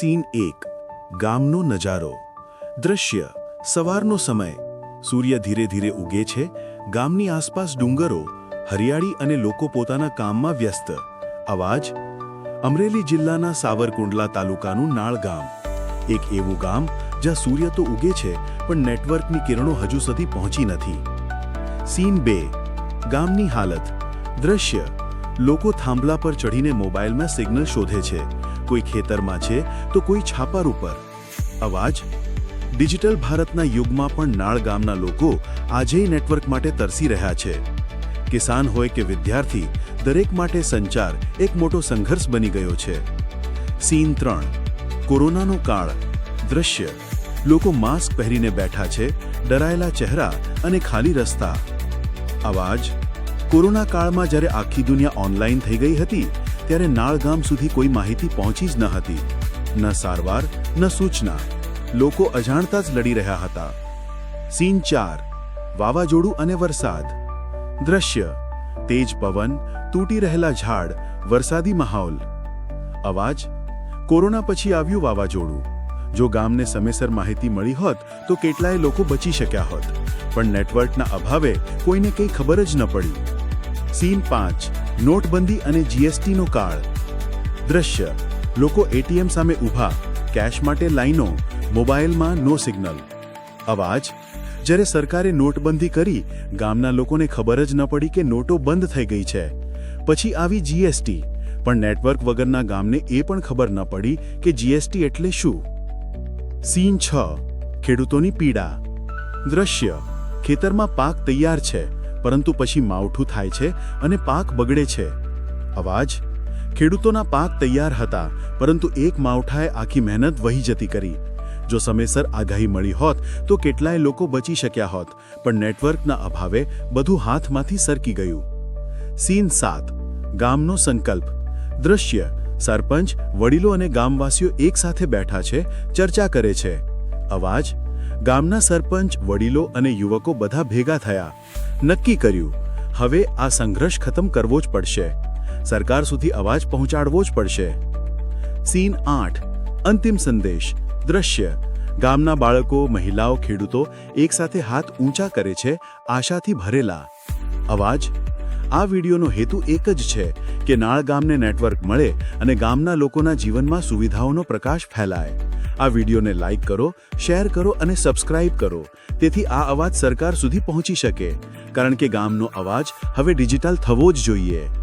Scene એક, ગામનો નજારો. દ્રશ્ય, સવારનો સમય. સૂર્ય ધીરે ધીરે ઉગે છે, ગામની આસપાસ ડુંગરો, હરિયાળી અને લોકો પોતાના કામમાં વ્યસ્ત. અવાજ, અમરેલી જિલ્લાના સાવરકુંડલા તાલુકાનું નાળ ગામ એક એવું ગામ જ્યાં સૂર્ય તો ઉગે છે, પણ નેટવર્કની કિરણો હજુ સુધી પહોંચી નથી. સીન બે, ગામની હાલત. દ્રશ્ય, લોકો થાંભલા પર ચઢીને મોબાઈલમાં સિગ્નલ શોધે છે. કોઈ ખેતરમાં છે તો કોઈ છાપર ઉપર. અવાજ? ડિજિટલ ભારતના યુગમાં પણ નાળ ગામના લોકો આજે નેટવર્ક માટે તરસી રહ્યા છે. કિસાન હોય કે વિદ્યાર્થી, દરેક માટે સંચાર એક મોટો સંઘર્ષ બની ગયો છે. સીન ત્રણ. કોરોનાનો કાળ. દ્રશ્ય. લોકો માસ્ક પહેરીને બેઠા છે, ડરાયેલા ચહેરા અને ખાલી રસ્તા. અવાજ? કોરોના કાળમાં જ્યારે આખી દુનિયા ઓનલાઈન થઈ ગઈ હતી ત્યારે નાળ ગામ સુધી કોઈ માહિતી પહોંચી જ ન હતી. ન સારવાર, ન સૂચના. લોકો અજાણતા જ લડી રહ્યા હતા. સીન ચાર, વાવાઝોડું અને વરસાદ. દ્રશ્ય, તેજ પવન, તૂટી રહેલા ઝાડ, વરસાદી માહોલ. અવાજ, કોરોના પછી આવ્યું વાવાઝોડું. જો ગામને સમયસર માહિતી મળી હોત, તો કેટલાય લોકો બચી શક્યા હોત. પણ નેટવર્કના અભાવે કોઈને કંઈ ખબર જ ન પડી. સીન પાંચ નોટબંધી અને જીએસટીનો કાળ. દ્રશ્ય. લોકો એટીએમ સામે ઊભા. કેશ માટે લાઈનો. મોબાઈલમાં નો સિગ્નલ. અવાજ. જ્યારે સરકારે નોટબંધી કરી, ગામના લોકોને ખબર જ ન પડી કે નોટો બંધ થઈ ગઈ છે. પછી આવી જીએસટી. પણ નેટવર્ક વગરના ગામને એ પણ ખબર ન પડી કે જીએસટી એટલે શું. સીન છ. ખેડૂતોની પીડા. દ્રશ્ય. ખેતરમાં પાક તૈયાર છે. પરંતુ પછી માવઠું થાય છે અને પાક બગડે છે. અવાજ? ખેડૂતોના પાક તૈયાર હતા, પરંતુ એક માવઠાએ આખી મહેનત વહી જતી કરી. જો સમયસર આગાહી મળી હોત, તો કેટલાય લોકો બચી શક્યા હોત, પણ નેટવર્કના અભાવે બધું હાથમાંથી સરકી ગયું. સીન સાત. ગામનો સંકલ્પ. દ્રશ્ય. સરપંચ, વડીલો અને ગામવાસીઓ એકસાથે બેઠા છે, ચર્ચા કરે છે. અવાજ? ગામના સરપંચ, વડીલો અને યુવકો બધા ભેગા થયા. નક્કી કર્યું, હવે આ સંઘર્ષ ખતમ કરવો જ પડશે. સરકાર સુધી અવાજ પહોંચાડવો જ પડશે. સીન આઠ, અંતિમ સંદેશ, દ્રશ્ય. ગામના બાળકો, મહિલાઓ, ખેડૂતો એકસાથે હાથ ઊંચા કરે છે, આશાથી ભરેલા. અવાજ? આ વિડીયોનો હેતુ એક જ છે કે નાળ ગામને નેટવર્ક મળે અને ગામના લોકોના જીવનમાં સુવિધાઓનો પ્રકાશ ફેલાય. આ વિડીયોને લાઇક કરો, શેર કરો અને સબસ્ક્રાઇબ કરો. તેથી આ અવાજ સરકાર સુધી પહોંચી શકે. કારણ કે ગામનો અવાજ હવે ડિજિટલ થવો જ જોઈએ.